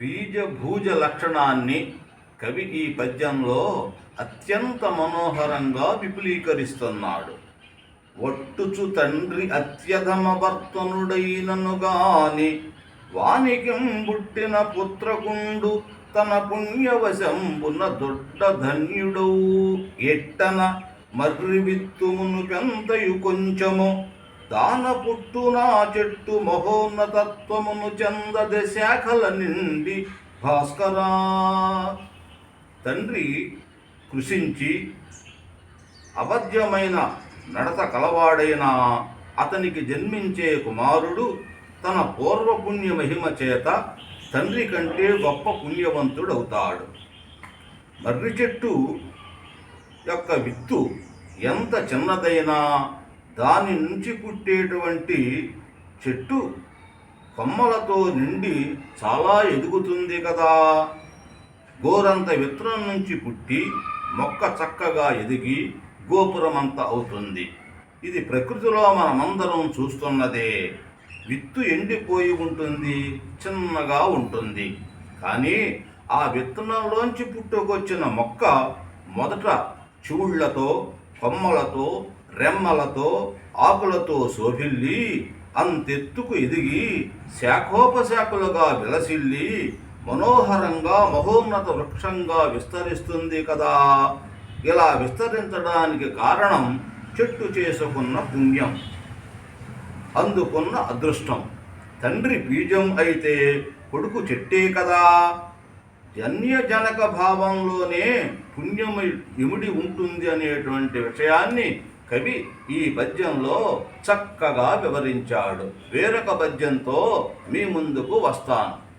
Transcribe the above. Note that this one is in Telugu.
బీజభూజ లక్షణాన్ని కవి ఈ పద్యంలో అత్యంత మనోహరంగా విపులీకరిస్తున్నాడు. ఒట్టుచు తండ్రి అత్యధమ భర్తనుడైనను గాని వానికిం పుట్టిన పుత్రకుండు తన పుణ్యవశంబున దొడ్డ ధన్యుడవు. ఎట్టన మర్రి విత్తుమును పెంతయు కొంచెము దాన పుట్టునా చెట్టు మహోన్నతత్వమును చందద శాఖల నిండి భాస్కరా. తండ్రి కృషించి అబద్ధ్యమైన నడత కలవాడైన అతనికి జన్మించే కుమారుడు తన పూర్వపుణ్య మహిమ చేత తండ్రి కంటే గొప్ప పుణ్యవంతుడవుతాడు. మర్రి చెట్టు యొక్క విత్తు ఎంత చిన్నదైనా దాని నుంచి పుట్టేటువంటి చెట్టు కొమ్మలతో నిండి చాలా ఎదుగుతుంది కదా. గోరంత విత్తనం నుంచి పుట్టి మొక్క చక్కగా ఎదిగి గోపురమంత అవుతుంది. ఇది ప్రకృతిలో మనమందరం చూస్తున్నదే. విత్తు ఎండిపోయి ఉంటుంది చిన్నగా ఉంటుంది. కానీ ఆ విత్తనంలోంచి పుట్టుకొచ్చిన మొక్క మొదట చూళ్ళతో కొమ్మలతో రెమ్మలతో ఆకులతో శోభిల్లి అంతెత్తుకు ఎదిగి శాఖోపశాఖలుగా విలసిల్లి మనోహరంగా మహోన్నత వృక్షంగా విస్తరిస్తుంది కదా. ఇలా విస్తరించడానికి కారణం చెట్టు చేసుకున్న పుణ్యం. అందుకున్న అదృష్టం. తండ్రి బీజం అయితే కొడుకు చెట్టే కదా. జన్యజనక భావంలోనే పుణ్యము ఇమిడి ఉంటుంది అనేటువంటి విషయాన్ని కవి ఈ పద్యంలో చక్కగా వివరించాడు. వేరొక పద్యంతో మీ ముందుకు వస్తాను.